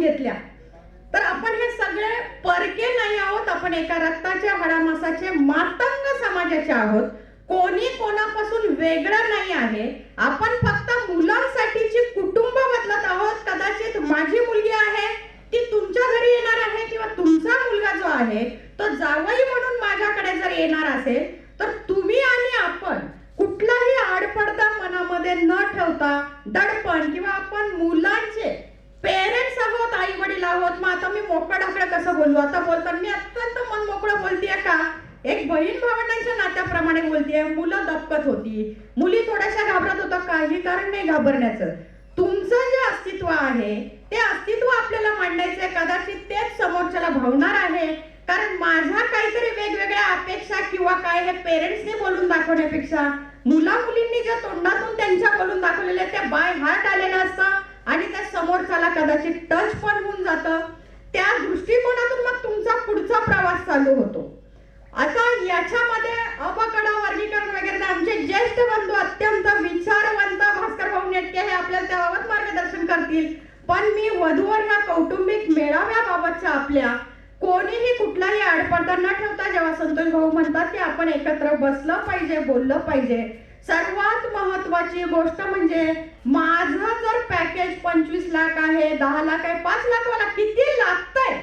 घेतल्या. तर आपण हे सगळे परके नाही आहोत. आपण एका रक्ताच्या हाडामासाचे मातंग समाजाचे आहोत. कोणी कोणापासून वेगळं नाही आहे. आपण फक्त मुलांसाठीची कुटुंब बदलत आहोत. कदाचित माझी मुलगी आहे ती तुमच्या घरी येणार आहे किंवा तुमचा मुलगा जो आहे तो जावई म्हणून माझ्याकडे जर येणार असेल तर तुम्ही आणि आपण कुठलाही आडपडता मनामध्ये न ठेवता दडपण किंवा आपण मग आता मी मोकळं ढाकळं कसं बोललो आता बोलताना मी अत्यंत मन मोकळं बोलतेय का? एक बहीण भावंडांच्या नात्याप्रमाणे बोलतीये. मुलं दपकत होती. मुली थोड्याशा घाबरत होत्या काही कारण नाही घाबरण्याचं. तुमचं जे अस्तित्व आहे ते अस्तित्व आपल्याला मांडायचंय कदाचित तेच समोरच्याला भावणार आहे. कारण माझ्या काहीतरी वेगवेगळ्या अपेक्षा किंवा काय हे पेरेंट्सने बोलून दाखवण्यापेक्षा मुला मुलींनी ज्या तोंडातून त्यांच्या बोलून दाखवलेल्या त्या बाय हार्ट आलेलं असतं आणि त्या समोरच्याला कदाचित टच पण होऊन जातं. त्या दृष्टिकोनातून मग तुमचा पुढचा प्रवास चालू होतो. आता याच्यामध्ये अपकडा वर्गीकरण वगैरे आमचे ज्येष्ठ बंधू अत्यंत विचारवंत भास्कर भाऊ नेटके हे आपल्याला त्याबाबत मार्गदर्शन करतील. पण मी वधूवर ह्या कौटुंबिक मेळाव्याबाबतच्या आपल्या कोणीही कुठलाही आडपडदा न ठेवता जेव्हा संतोष भाऊ म्हणतात की आपण एकत्र बसलं पाहिजे बोललं पाहिजे. सर्वात महत्वाची गोष्ट म्हणजे माझ पॅकेज पंचवीस लाख आहे दहा लाख आहे पाच लाख मला किती लागतंय?